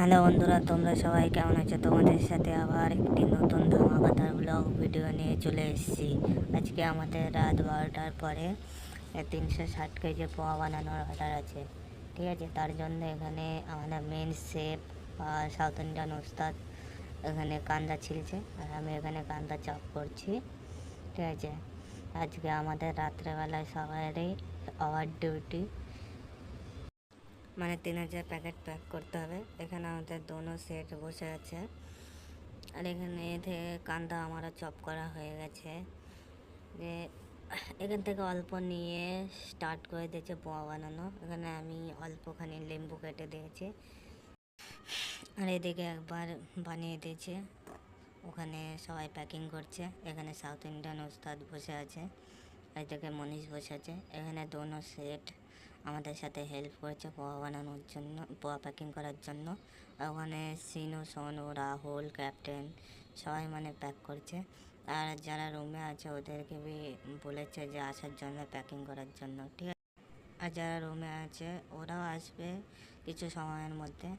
Hello বন্ধুরা, তোমরা সবাই কেমন আছো? তোমাদের সাথে আবার একটি নতুন ধামাকাদার ব্লগ ভিডিও নিয়ে চলে এসেছি। আজকে আমাদের রাত বারোটার পরে তিনশো ষাট কেজি পোয়া বানানোর অর্ডার আছে। ঠিক আছে, তার জন্য এখানে আমাদের মেন শেফ সাউথ ইন্ডিয়ান ওস্তাদ এখানে কান্দা ছিলছে আর আমি এখানে কান্দা চপ করছি। ঠিক আছে, আজকে আমাদের রাত্রেবেলায় সবারই আওয়ার ডিউটি মানে তিন হাজার প্যাকেট প্যাক করতে হবে। এখানে আমাদের দোনো সেট বসে আছে। আর এখানে এ থেকে কান্দা আমারও চপ করা হয়ে গেছে। যে এখান থেকে অল্প নিয়ে স্টার্ট করে দিয়েছে পোয়া বানানো। এখানে আমি অল্পখানি লেম্বু কেটে দিয়েছি। আর এদিকে একবার বানিয়ে দিয়েছে। ওখানে সবাই প্যাকিং করছে। এখানে সাউথ ইন্ডিয়ান ওস্তাদ বসে আছে। এদিকে মনীষ বসে আছে। এখানে দোনো সেট আমাদের সাথে হেল্প করেছে পোয়া বানানোর জন্য, পোয়া প্যাকিং করার জন্য। ওখানে সিনু, সোনু, রাহুল ক্যাপ্টেন সবাই মানে প্যাক করছে। আর যারা রুমে আছে ওদেরকে বি বলেছে যে আসার জন্য প্যাকিং করার জন্য, ঠিক আছে? আর যারা রুমে আছে ওরাও আসবে কিছু সময়ের মধ্যে।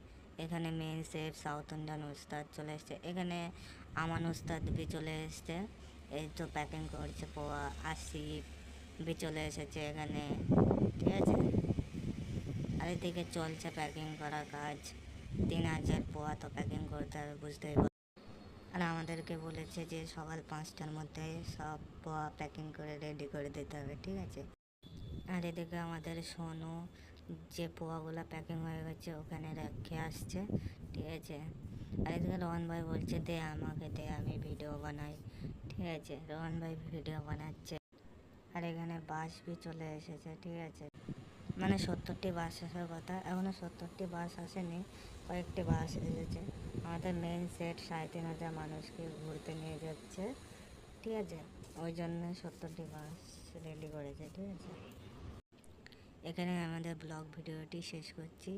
এখানে মেন সেফ সাউথ ইন্ডিয়ান উস্তাদ চলে এসছে। এখানে আমান উস্তাদ বি চলে এসছে। এই তো প্যাকিং করছে পোয়া, আসিফ বি চলে এসেছে এখানে। ঠিক আছে? আর এদিকে চলছে প্যাকিং করা কাজ। তিন হাজার পোয়া তো প্যাকিং করতে হবে, বুঝতেই আর আমাদেরকে বলেছে যে সকাল পাঁচটার মধ্যে সব পোয়া প্যাকিং করে রেডি করে দিতে হবে, ঠিক আছে? আর এদিকে আমাদের সোনু যে পোয়াগুলো প্যাকিং হয়ে গেছে ওখানে রেখে আসছে, ঠিক আছে? আর এদিকে রোহন ভাই বলছে, দে আমাকে, দে আমি ভিডিও বানাই। ঠিক আছে? রোহন ভাই ভিডিও বানাচ্ছে। আর এখানে বাস বি চলে এসেছে, ঠিক আছে? মানে সত্তরটি বাস আসার কথা। এখনও সত্তরটি বাস আসেনি, কয়েকটি বাস এসেছে। আমাদের মেন সেট সাড়ে তিন হাজার মানুষকে ঘুরতে নিয়ে যাচ্ছে, ঠিক আছে? ওই জন্য সত্তরটি বাস রেডি করেছে, ঠিক আছে? এখানে আমাদের ব্লগ ভিডিওটি শেষ করছি।